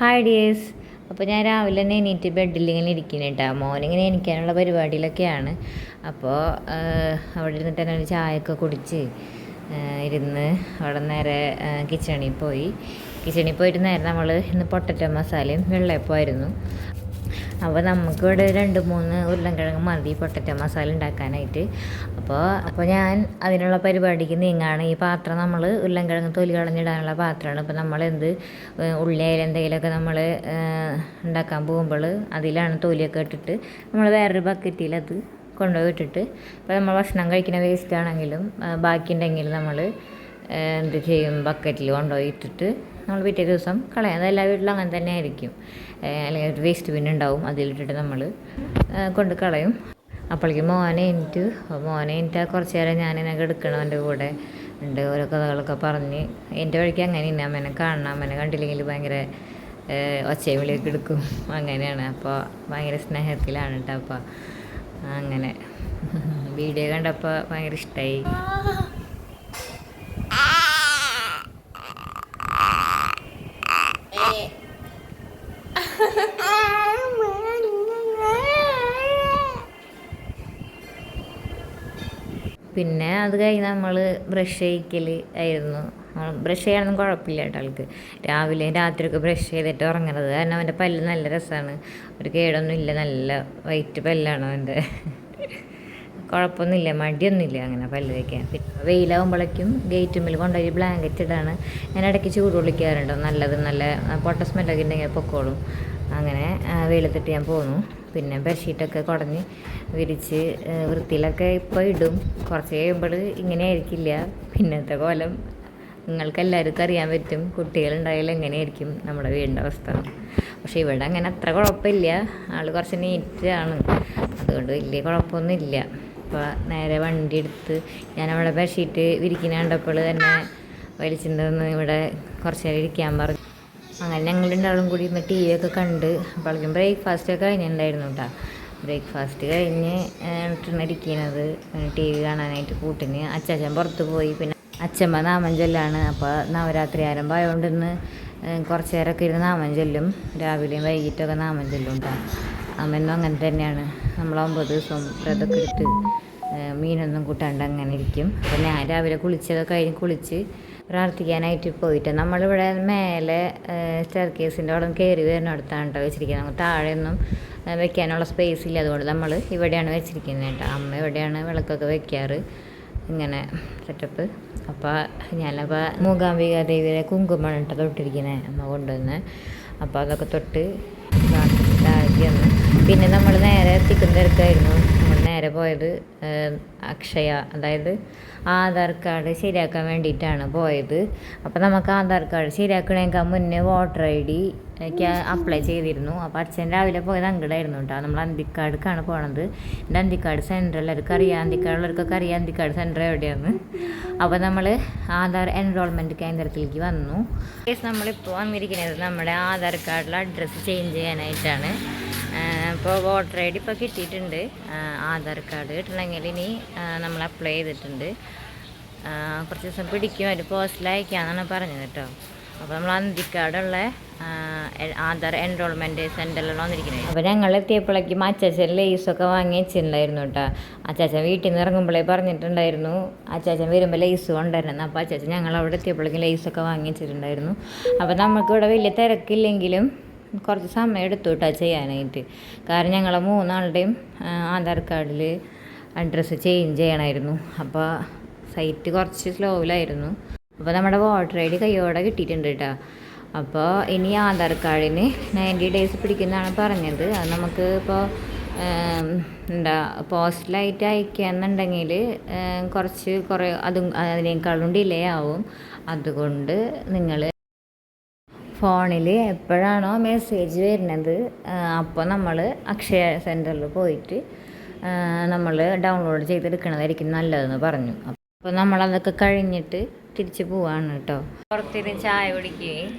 Hi dears അപ്പോൾ ഞാൻ രാവിലെ തന്നെ എണീറ്റ് ബെഡിൽ ഇങ്ങനെ ഇരിക്കുന്നു കേട്ടോ മോനിങ്ങനെ എനിക്കാനുള്ള പരിപാടിയിലൊക്കെയാണ്. അപ്പോൾ അവിടെ ഇരുന്നിട്ട് തന്നെ ഒരു ചായയൊക്കെ കുടിച്ച് ഇരുന്ന് അവിടെ നേരെ കിച്ചണിൽ പോയി. കിച്ചണിൽ പോയിട്ട് നേരെ നമ്മൾ ഇന്ന് പൊട്ടറ്റോ മസാലയും വെള്ളയപ്പമായിരുന്നു അപ്പോൾ നമുക്ക് ഇവിടെ രണ്ട് മൂന്ന് ഉരുളൻകിഴങ്ങ് മതി പൊട്ടറ്റ മസാല ഉണ്ടാക്കാനായിട്ട്. അപ്പോൾ അപ്പോൾ ഞാൻ അതിനുള്ള പരിപാടിക്ക് നീങ്ങാണ്. ഈ പാത്രം നമ്മൾ ഉരുളൻകിഴങ്ങ് തൊലി കളഞ്ഞിടാനുള്ള പാത്രമാണ്. ഇപ്പോൾ നമ്മൾ എന്ത് ഉള്ളി ഉള്ളിയായാലും എന്തെങ്കിലുമൊക്കെ നമ്മൾ ഉണ്ടാക്കാൻ പോകുമ്പോൾ അതിലാണ് തൊലിയൊക്കെ ഇട്ടിട്ട് നമ്മൾ വേറൊരു ബക്കറ്റിൽ അത് കൊണ്ടുപോയി ഇട്ടിട്ട് ഇപ്പോൾ നമ്മൾ ഭക്ഷണം കഴിക്കുന്ന വേസ്റ്റ് ആണെങ്കിലും ബാക്കി ബാക്കിയുണ്ടെങ്കിൽ നമ്മൾ എന്ത് ചെയ്യും? ബക്കറ്റിൽ കൊണ്ടുപോയി ഇട്ടിട്ട് നമ്മൾ പിറ്റേ ദിവസം കളയാം. അത് എല്ലാ വീട്ടിലും അങ്ങനെ തന്നെ ആയിരിക്കും. അല്ലെങ്കിൽ ഒരു വേസ്റ്റ് ബിൻ ഉണ്ടാവും. അതിലിട്ടിട്ട് നമ്മൾ കൊണ്ട് കളയും. അപ്പോഴേക്കും മോനെ എനിക്ക് മോനെ എനിക്ക് കുറച്ച് നേരം ഞാനിതിനൊക്കെ എടുക്കണവന്റെ കൂടെ. ഉണ്ട് ഓരോ കഥകളൊക്കെ പറഞ്ഞ് എന്റെ വഴിക്ക് അങ്ങനെ ഇന്ന അമ്മേനെ കാണണം. അമ്മേനെ കണ്ടില്ലെങ്കിൽ ഭയങ്കര ഒച്ചയും വിളിയൊക്കെ എടുക്കും. അങ്ങനെയാണ്. അപ്പോൾ ഭയങ്കര സ്നേഹത്തിലാണ് കേട്ടോ അപ്പോൾ അങ്ങനെ. വീഡിയോ കണ്ടപ്പോൾ ഭയങ്കര ഇഷ്ടമായി പിന്നെ അത് കഴിഞ്ഞ് നമ്മൾ ബ്രഷ് ചെയ്യിക്കൽ ആയിരുന്നു. ബ്രഷ് ചെയ്യാനൊന്നും കുഴപ്പമില്ല കേട്ടോ ആൾക്ക്. രാവിലെ രാത്രിയൊക്കെ ബ്രഷ് ചെയ്തിട്ട് ഉറങ്ങണത് കാരണം അവന്റെ പല്ല് നല്ല രസമാണ്. ഒരു കേടൊന്നും ഇല്ല നല്ല വൈറ്റ് പല്ലാണ് അവന്റെ കുഴപ്പമൊന്നുമില്ല മടിയൊന്നുമില്ല അങ്ങനെ പല്ല് വയ്ക്കാൻ പിന്നെ വെയിലാകുമ്പോഴേക്കും ഗേറ്റുമ്പിൽ കൊണ്ടുപോയി ബ്ലാങ്കറ്റ് ഇടാണ്. ഞാൻ ഇടയ്ക്ക് ചൂട് വിളിക്കാറുണ്ട് നല്ലത് നല്ല പൊട്ട സ്മെല്ലൊക്കെ ഉണ്ടെങ്കിൽ പൊക്കോളും. അങ്ങനെ വെയിലത്തിട്ട് ഞാൻ പോന്നു. പിന്നെ ബെഡ്ഷീറ്റൊക്കെ കുടഞ്ഞ് വിരിച്ച് വൃത്തിയിലൊക്കെ ഇപ്പോൾ ഇടും. കുറച്ച് കഴിയുമ്പോൾ ഇങ്ങനെ ആയിരിക്കില്ല പിന്നത്തെ കോലം നിങ്ങൾക്ക് എല്ലാവർക്കും അറിയാൻ പറ്റും. കുട്ടികളുണ്ടായാലും എങ്ങനെയായിരിക്കും നമ്മുടെ വീടിന്റെ അവസ്ഥ. പക്ഷേ ഇവിടെ അങ്ങനെ അത്ര കുഴപ്പമില്ല. ആൾ കുറച്ച് നീറ്റാണ്. അതുകൊണ്ട് വലിയ കുഴപ്പമൊന്നുമില്ല. അപ്പോൾ നേരെ വണ്ടി എടുത്ത് ഞാൻ അവിടെ ബെഡ്ഷീറ്റ് വിരിക്കുന്ന കണ്ടപ്പോൾ തന്നെ വലിച്ചിട്ടുണ്ടെന്ന് ഇവിടെ കുറച്ച് നേരം ഇരിക്കാൻ പറഞ്ഞു. അങ്ങനെ ഞങ്ങൾ രണ്ടാളും കൂടി ഇന്ന് ടി വി ഒക്കെ കണ്ട് അപ്പോഴേക്കും ബ്രേക്ക്ഫാസ്റ്റ് ഒക്കെ കഴിഞ്ഞിട്ടുണ്ടായിരുന്നു കേട്ടോ ബ്രേക്ക്ഫാസ്റ്റ് കഴിഞ്ഞ് ഏട്ടന് ഇരിക്കുന്നത് ടി വി കാണാനായിട്ട് കൂട്ടിന്. അച്ചാച്ചൻ പുറത്ത് പോയി. പിന്നെ അച്ഛമ്മ നാമം ചൊല്ലാണ്. അപ്പോൾ നവരാത്രി ആരംഭം ആയതുകൊണ്ട് ഇന്ന് കുറച്ച് നേരമൊക്കെ ഇരുന്ന് നാമം ചൊല്ലും. രാവിലെയും വൈകിട്ടൊക്കെ നാമം ചൊല്ലും കേട്ടോ അമ്മന്നും അങ്ങനെ തന്നെയാണ്. നമ്മൾ അത് ദിവസവും വ്രതമൊക്കെ എടുത്ത് മീനൊന്നും കൂട്ടാണ്ട് അങ്ങനെ ഇരിക്കും. അപ്പം ഞാൻ രാവിലെ കുളിച്ചതൊക്കെ കഴിഞ്ഞ് കുളിച്ച് പ്രാർത്ഥിക്കാനായിട്ട് പോയിട്ട് നമ്മളിവിടെ മേലെ സ്റ്റെയർ കേസിന്റെ അവിടെ കയറി വരുന്നിടത്താണ് കേട്ടോ വെച്ചിരിക്കുന്നത്. നമുക്ക് താഴെയൊന്നും വെക്കാനുള്ള സ്പേസ് ഇല്ല. അതുകൊണ്ട് നമ്മൾ ഇവിടെയാണ് വെച്ചിരിക്കുന്നത് കേട്ടോ. അമ്മ ഇവിടെയാണ് വിളക്കൊക്കെ വെക്കാറ്. ഇങ്ങനെ സെറ്റപ്പ് അപ്പോൾ ഞാനപ്പോൾ മൂകാംബിക ദേവിയുടെ കുങ്കുമമാണ് കേട്ടോ തൊട്ടിരിക്കുന്നത്. അമ്മ കൊണ്ടുവന്ന്. അപ്പോൾ അതൊക്കെ തൊട്ട് പ്രാർത്ഥിച്ച് പിന്നെ നമ്മൾ നേരെ തിക്കും നമ്മൾ നേരെ പോയത് അക്ഷയ അതായത് ആധാർ കാർഡ് ശരിയാക്കാൻ വേണ്ടിയിട്ടാണ് പോയത്. അപ്പോൾ നമുക്ക് ആധാർ കാർഡ് ശരിയാക്കണേക്കാൾ മുന്നേ വോട്ടർ ഐ ഡി അപ്ലൈ ചെയ്തിരുന്നു. അപ്പോൾ അച്ഛൻ രാവിലെ പോയത് അങ്കിടായിരുന്നു കേട്ടോ. നമ്മൾ അന്തിക്കാടുക്കാണ് പോണത്. എന്റെ അന്തിക്കാട് സെന്റർ എല്ലാവർക്കും അറിയാം. അന്തിക്കാടുള്ളവർക്കൊക്കെ അറിയാം. അന്തിക്കാട് സെന്റർ എവിടെയാണ് അപ്പോൾ നമ്മൾ ആധാർ എൻറോൾമെന്റ് കേന്ദ്രത്തിലേക്ക് വന്നു. നമ്മളിപ്പോൾ വന്നിരിക്കുന്നത് നമ്മുടെ ആധാർ കാർഡിൽ അഡ്രസ്സ് ചേഞ്ച് ചെയ്യാനായിട്ടാണ്. അപ്പോൾ വോട്ടർ ഐ ഡി ഇപ്പോൾ കിട്ടിയിട്ടുണ്ട്. ആധാർ കാർഡ് കിട്ടണമെങ്കിൽ ഇനി നമ്മൾ അപ്ലൈ ചെയ്തിട്ടുണ്ട്. കുറച്ച് ദിവസം പിടിക്കും. ഒരു പോസ്റ്റിൽ അയക്കാമെന്നാണ് പറഞ്ഞത് കേട്ടോ. അപ്പോൾ നമ്മൾ അന്തിക്കാടുള്ള ആധാർ എൻറോൾമെന്റ് സെന്ററിലാണ് വന്നിരിക്കുന്നത്. അപ്പോൾ ഞങ്ങൾ എത്തിയപ്പോഴേക്കും അച്ചാച്ചൻ ലേസൊക്കെ വാങ്ങി വെച്ചിട്ടുണ്ടായിരുന്നു കേട്ടോ. അച്ചാച്ചൻ വീട്ടിൽ നിന്ന് ഇറങ്ങുമ്പോഴേ പറഞ്ഞിട്ടുണ്ടായിരുന്നു. അച്ചാച്ചൻ വരുമ്പോൾ ലേസ് കൊണ്ടുവരണം. അപ്പോൾ അച്ചാച്ചൻ ഞങ്ങൾ അവിടെ എത്തിയപ്പോഴേക്കും ലേസൊക്കെ വാങ്ങി വെച്ചിട്ടുണ്ടായിരുന്നു. അപ്പോൾ നമുക്കിവിടെ വലിയ തിരക്കില്ലെങ്കിലും കുറച്ച് സമയം എടുത്തു കേട്ടോ ചെയ്യാനായിട്ട്. കാരണം ഞങ്ങളെ മൂന്നാളുടെയും ആധാർ കാർഡിൽ അഡ്രസ്സ് ചേഞ്ച് ചെയ്യണമായിരുന്നു അപ്പോൾ സൈറ്റ് കുറച്ച് സ്ലോവിലായിരുന്നു അപ്പോൾ നമ്മുടെ വോട്ടർ ഐ ഡി കയ്യോടെ കിട്ടിയിട്ടുണ്ട് കേട്ടോ അപ്പോൾ ഇനി ആധാർ കാർഡിന് നയന്റി ഡേയ്സ് പിടിക്കുന്നതാണ് പറഞ്ഞത്. അത് നമുക്ക് ഇപ്പോൾ എന്താ പോസ്റ്റലായിട്ട് അയക്കുകയെന്നുണ്ടെങ്കിൽ കുറച്ച് കുറേ അതും അതിനേക്കാളും ഡിലേ ആവും. അതുകൊണ്ട് നിങ്ങൾ ഫോണിൽ എപ്പോഴാണോ മെസ്സേജ് വരുന്നത് അപ്പോൾ നമ്മൾ അക്ഷയ സെന്ററിൽ പോയിട്ട് നമ്മൾ ഡൗൺലോഡ് ചെയ്തെടുക്കണതായിരിക്കും നല്ലതെന്ന് പറഞ്ഞു. അപ്പോൾ നമ്മളതൊക്കെ കഴിഞ്ഞിട്ട് തിരിച്ച് പോവാണ് കേട്ടോ. പുറത്തിരുന്ന് ചായ കുടിക്കുകയും.